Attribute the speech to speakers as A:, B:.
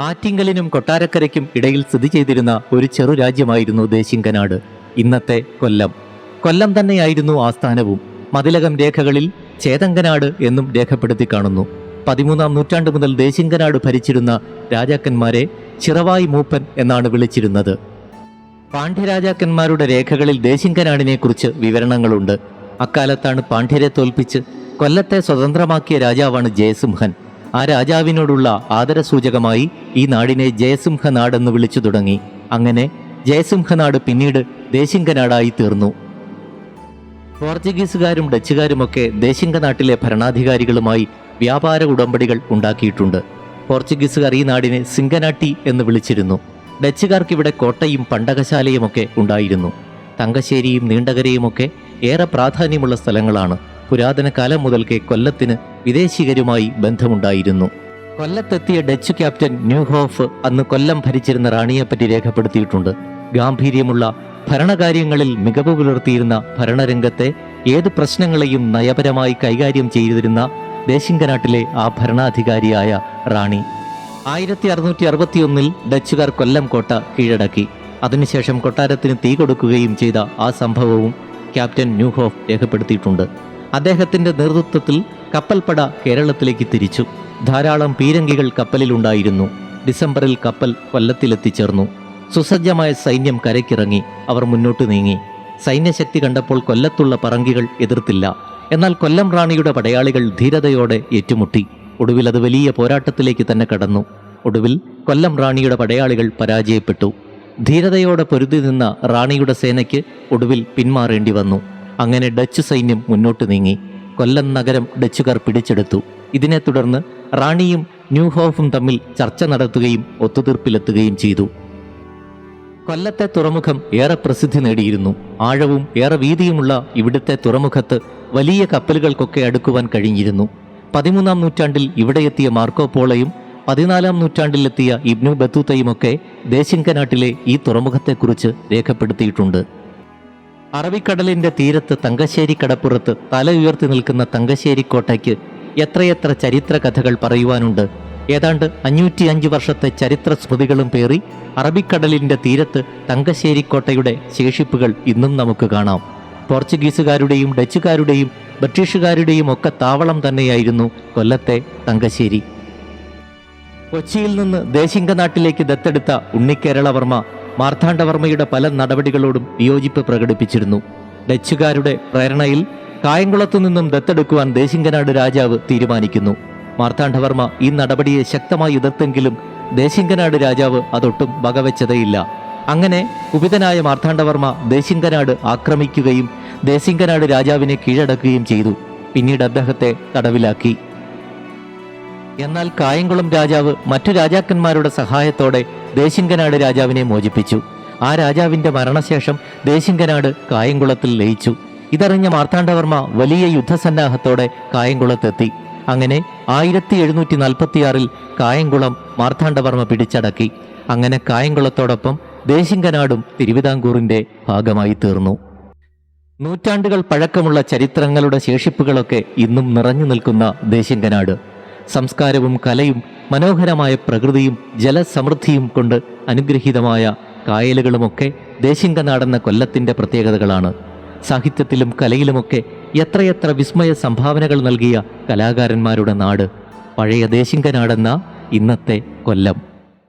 A: ആറ്റിങ്കലിനും കൊട്ടാരക്കരയ്ക്കും ഇടയിൽ സ്ഥിതി ചെയ്തിരുന്ന ഒരു ചെറു രാജ്യമായിരുന്നു ദേശിങ്കനാട് ഇന്നത്തെ കൊല്ലം. കൊല്ലം തന്നെയായിരുന്നു ആസ്ഥാനവും മതിലകം രേഖകളിൽ ചേതങ്കനാട് എന്നും രേഖപ്പെടുത്തി കാണുന്നു. പതിമൂന്നാം നൂറ്റാണ്ട് മുതൽ ദേശിങ്കനാട് ഭരിച്ചിരുന്ന രാജാക്കന്മാരെ ചിറവായി മൂപ്പൻ എന്നാണ് വിളിച്ചിരുന്നത്. പാണ്ഡ്യരാജാക്കന്മാരുടെ രേഖകളിൽ ദേശിങ്കനാടിനെക്കുറിച്ച് വിവരണങ്ങളുണ്ട്. അക്കാലത്താണ് പാണ്ഡ്യരെ തോൽപ്പിച്ച് കൊല്ലത്തെ സ്വതന്ത്രമാക്കിയ രാജാവാണ് ജയസിംഹൻ. ആ രാജാവിനോടുള്ള ആദരസൂചകമായി ഈ നാടിനെ ജയസിംഹ നാടെന്ന് വിളിച്ചു തുടങ്ങി. അങ്ങനെ ജയസിംഹനാട് പിന്നീട് ദേശിങ്കനാടായി തീർന്നു. പോർച്ചുഗീസുകാരും ഡച്ചുകാരുമൊക്കെ ദേശിംഗനാട്ടിലെ ഭരണാധികാരികളുമായി വ്യാപാര ഉടമ്പടികൾ ഉണ്ടാക്കിയിട്ടുണ്ട്. പോർച്ചുഗീസുകാർ ഈ നാടിനെ സിംഗനാട്ടി എന്ന് വിളിച്ചിരുന്നു. ഡച്ചുകാർക്ക് ഇവിടെ കോട്ടയും പണ്ടകശാലയുമൊക്കെ ഉണ്ടായിരുന്നു. തങ്കശ്ശേരിയും നീണ്ടകരയുമൊക്കെ ഏറെ പ്രാധാന്യമുള്ള സ്ഥലങ്ങളാണ്. പുരാതന കാലം മുതൽക്കേ കൊല്ലത്തിന് വിദേശികരുമായി ബന്ധമുണ്ടായിരുന്നു. കൊല്ലത്തെത്തിയ ഡച്ച് ക്യാപ്റ്റൻ ന്യൂഹോഫ് അന്ന് കൊല്ലം ഭരിച്ചിരുന്ന റാണിയെപ്പറ്റി രേഖപ്പെടുത്തിയിട്ടുണ്ട്. ഗാംഭീര്യമുള്ള ഭരണകാര്യങ്ങളിൽ മികവ് പുലർത്തിയിരുന്ന ഭരണരംഗത്തെ ഏത് പ്രശ്നങ്ങളെയും നയപരമായി കൈകാര്യം ചെയ്തിരുന്ന ദേശിംഗനാട്ടിലെ ആ ഭരണാധികാരിയായ റാണി. ആയിരത്തി അറുന്നൂറ്റി അറുപത്തിയൊന്നിൽ ഡച്ചുകാർ കൊല്ലം കോട്ട കീഴടക്കി. അതിനുശേഷം കൊട്ടാരത്തിന് തീ കൊടുക്കുകയും ചെയ്ത ആ സംഭവവും ക്യാപ്റ്റൻ ന്യൂഹോഫ് രേഖപ്പെടുത്തിയിട്ടുണ്ട്. അദ്ദേഹത്തിന്റെ നേതൃത്വത്തിൽ കപ്പൽപ്പട കേരളത്തിലേക്ക് തിരിച്ചു. ധാരാളം പീരങ്കികൾ കപ്പലിലുണ്ടായിരുന്നു. ഡിസംബറിൽ കപ്പൽ കൊല്ലത്തിലെത്തിച്ചേർന്നു. സുസജ്ജമായ സൈന്യം കരയ്ക്കിറങ്ങി അവർ മുന്നോട്ട് നീങ്ങി. സൈന്യശക്തി കണ്ടപ്പോൾ കൊല്ലത്തുള്ള പറങ്കികൾ എതിർത്തില്ല. എന്നാൽ കൊല്ലം റാണിയുടെ പടയാളികൾ ധീരതയോടെ ഏറ്റുമുട്ടി. ഒടുവിൽ അത് വലിയ പോരാട്ടത്തിലേക്ക് തന്നെ കടന്നു. ഒടുവിൽ കൊല്ലം റാണിയുടെ പടയാളികൾ പരാജയപ്പെട്ടു. ധീരതയോടെ പൊരുതി നിന്ന റാണിയുടെ സേനയ്ക്ക് ഒടുവിൽ പിന്മാറേണ്ടി വന്നു. അങ്ങനെ ഡച്ച് സൈന്യം മുന്നോട്ട് നീങ്ങി. കൊല്ലം നഗരം ഡച്ചുകാർ പിടിച്ചെടുത്തു. ഇതിനെ തുടർന്ന് റാണിയും ന്യൂഹോഫും തമ്മിൽ ചർച്ച നടത്തുകയും ഒത്തുതീർപ്പിലെത്തുകയും ചെയ്തു. കൊല്ലത്തെ തുറമുഖം ഏറെ പ്രസിദ്ധി നേടിയിരുന്നു. ആഴവും ഏറെ വീതിയുമുള്ള ഇവിടുത്തെ തുറമുഖത്ത് വലിയ കപ്പലുകൾക്കൊക്കെ അടുക്കുവാൻ കഴിഞ്ഞിരുന്നു. പതിമൂന്നാം നൂറ്റാണ്ടിൽ ഇവിടെ എത്തിയ മാർക്കോ പോളയും പതിനാലാം നൂറ്റാണ്ടിലെത്തിയ ഇബ്നു ബത്തൂത്തയുമൊക്കെ ദേശിങ്കനാട്ടിലെ ഈ തുറമുഖത്തെക്കുറിച്ച് രേഖപ്പെടുത്തിയിട്ടുണ്ട്. അറബിക്കടലിന്റെ തീരത്ത് തങ്കശ്ശേരി കടപ്പുറത്ത് തല ഉയർത്തി നിൽക്കുന്ന തങ്കശ്ശേരി കോട്ടയ്ക്ക് എത്രയെത്ര ചരിത്ര കഥകൾ പറയുവാനുണ്ട്? ഏതാണ്ട് അഞ്ഞൂറ്റി അഞ്ച് വർഷത്തെ ചരിത്ര സ്മൃതികളും പേറി അറബിക്കടലിന്റെ തീരത്ത് തങ്കശ്ശേരി കോട്ടയുടെ ശേഷിപ്പുകൾ ഇന്നും നമുക്ക് കാണാം. പോർച്ചുഗീസുകാരുടെയും ഡച്ചുകാരുടെയും ബ്രിട്ടീഷുകാരുടെയും ഒക്കെ താവളം തന്നെയായിരുന്നു കൊല്ലത്തെ തങ്കശ്ശേരി. കൊച്ചിയിൽ നിന്ന് ദേശിംഗനാട്ടിലേക്ക് ദത്തെടുത്ത ഉണ്ണിക്കേരളവർമ്മ മാർത്താണ്ഡവർമ്മയുടെ പല നടപടികളോടും വിയോജിപ്പ് പ്രകടിപ്പിച്ചിരുന്നു. ഡച്ചുകാരുടെ പ്രേരണയിൽ കായംകുളത്തു നിന്നും ദത്തെടുക്കുവാൻ ദേശിംഗനാട് രാജാവ് തീരുമാനിക്കുന്നു. മാർത്താണ്ഡവർമ്മ ഈ നടപടിയെ ശക്തമായി എതിർത്തെങ്കിലും ദേശിംഗനാട് രാജാവ് അതൊട്ടും വകവെച്ചതേയില്ല. അങ്ങനെ കുപിതനായ മാർത്താണ്ഡവർമ്മ ദേശിംഗനാട് ആക്രമിക്കുകയും ദേശിംഗനാട് രാജാവിനെ കീഴടക്കുകയും ചെയ്തു. പിന്നീട് അദ്ദേഹത്തെ തടവിലാക്കി. എന്നാൽ കായംകുളം രാജാവ് മറ്റു രാജാക്കന്മാരുടെ സഹായത്തോടെ ദേശിംഗനാട് രാജാവിനെ മോചിപ്പിച്ചു. ആ രാജാവിന്റെ മരണശേഷം ദേശിങ്കനാട് കായംകുളത്തിൽ ലയിച്ചു. ഇതറിഞ്ഞ മാർത്താണ്ഡവർമ്മ വലിയ യുദ്ധസന്നാഹത്തോടെ കായംകുളത്തെത്തി. അങ്ങനെ ആയിരത്തി എഴുന്നൂറ്റി നാൽപ്പത്തിയാറിൽ കായംകുളം മാർത്താണ്ഡവർമ്മ പിടിച്ചടക്കി. അങ്ങനെ കായംകുളത്തോടൊപ്പം ദേശിങ്കനാടും തിരുവിതാംകൂറിന്റെ ഭാഗമായി തീർന്നു. നൂറ്റാണ്ടുകൾ പഴക്കമുള്ള ചരിത്രങ്ങളുടെ ശേഷിപ്പുകളൊക്കെ ഇന്നും നിറഞ്ഞു നിൽക്കുന്ന ദേശിങ്കനാട് സംസ്കാരവും കലയും മനോഹരമായ പ്രകൃതിയും ജലസമൃദ്ധിയും കൊണ്ട് അനുഗ്രഹീതമായ കായലുകളുമൊക്കെ ദേശിംഗനാടെന്ന കൊല്ലത്തിന്റെ പ്രത്യേകതകളാണ്. സാഹിത്യത്തിലും കലയിലുമൊക്കെ എത്രയെത്ര വിസ്മയ സംഭാവനകൾ നൽകിയ കലാകാരന്മാരുടെ നാട്. പഴയ ദേശിംഗനാടെന്ന ഇന്നത്തെ കൊല്ലം.